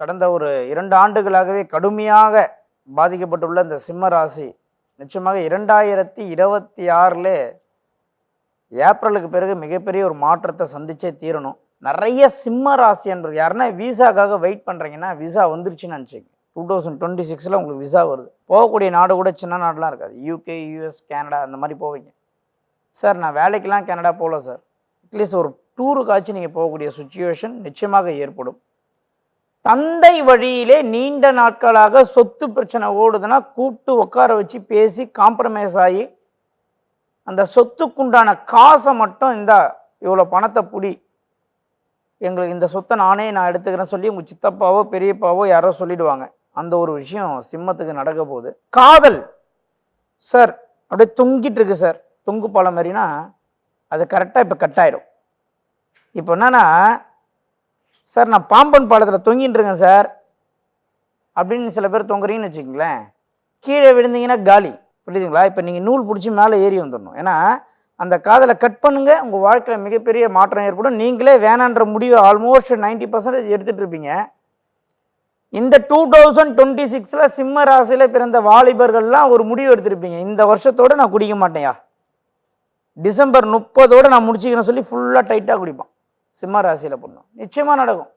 கடந்த ஒரு இரண்டு ஆண்டுகளாகவே கடுமையாக பாதிக்கப்பட்டுள்ள இந்த சிம்ம ராசி நிச்சயமாக இரண்டாயிரத்தி இருபத்தி ஆறில் ஏப்ரலுக்கு பிறகு மிகப்பெரிய ஒரு மாற்றத்தை சந்திச்சே தீரணும். நிறைய சிம்ம ராசி என்பது யாருன்னா விசாக்காக வெயிட் பண்ணுறீங்கன்னா விசா வந்துருச்சுன்னு நினச்சிங்க. டூ தௌசண்ட் டுவெண்ட்டி சிக்ஸில் உங்களுக்கு விசா வருது. போகக்கூடிய நாடு கூட சின்ன நாடெலாம் இருக்காது. யூகே யூஎஸ் கனடா அந்த மாதிரி போவீங்க. சார் நான் வேலைக்கெலாம் கனடா போகல சார். அட்லீஸ்ட் ஒரு டூருக்காச்சும் நீங்கள் போகக்கூடிய சுச்சுவேஷன் நிச்சயமாக ஏற்படும். தந்தை வழியிலே நீண்ட நாட்களாக சொத்து பிரச்சனை ஓடுதுன்னா கூப்பிட்டு உட்கார வச்சு பேசி காம்ப்ரமைஸ் ஆகி அந்த சொத்துக்குண்டான காசை மட்டும் இந்த இவ்வளோ பணத்தை புடி. எங்களுக்கு இந்த சொத்தை நானே நான் எடுத்துக்கிறேன்னு சொல்லி உங்கள் சித்தப்பாவோ பெரியப்பாவோ யாரோ சொல்லிடுவாங்க. அந்த ஒரு விஷயம் சிம்மத்துக்கு நடக்க போகுது. காதல். சார் அப்படியே தொங்கிட்டு இருக்கு சார். தொங்கு பழம் மாதிரினா அது கரெக்டாக இப்போ கட் ஆயிடும். இப்போ என்னன்னா சார் நான் பாம்பன் பாலத்தில் தொங்கிட்டு இருக்கேன் சார். அப்படின்னு சில பேர் தொங்குறீங்கன்னு வச்சுக்கங்களேன். கீழே விழுந்தீங்கன்னா காலி. புரியுதுங்களா? இப்போ நீங்கள் நூல் பிடிச்சி மேலே ஏறி வந்துடணும் ஏன்னா அந்த காதலை கட் பண்ணுங்க. உங்கள் வாழ்க்கையில் மிகப்பெரிய மாற்றம் ஏற்படும். நீங்களே வேணான்ற முடிவு ஆல்மோஸ்ட் 90% பர்சன்டேஜ் எடுத்துகிட்டு இருப்பீங்க. இந்த டூ தௌசண்ட் டுவெண்ட்டி சிக்ஸில் சிம்ம ராசியில் பிறந்த வாலிபர்கள்லாம் ஒரு முடிவு எடுத்திருப்பீங்க இந்த வருஷத்தோடு நான் குடிக்க மாட்டேயா டிசம்பர் முப்பதோடு நான் முடிச்சுக்கிறேன்னு சொல்லி ஃபுல்லாக டைட்டாக குடிப்பான் சிம்ம ராசியில் பொண்ணும் நிச்சயமாக நடக்கும்.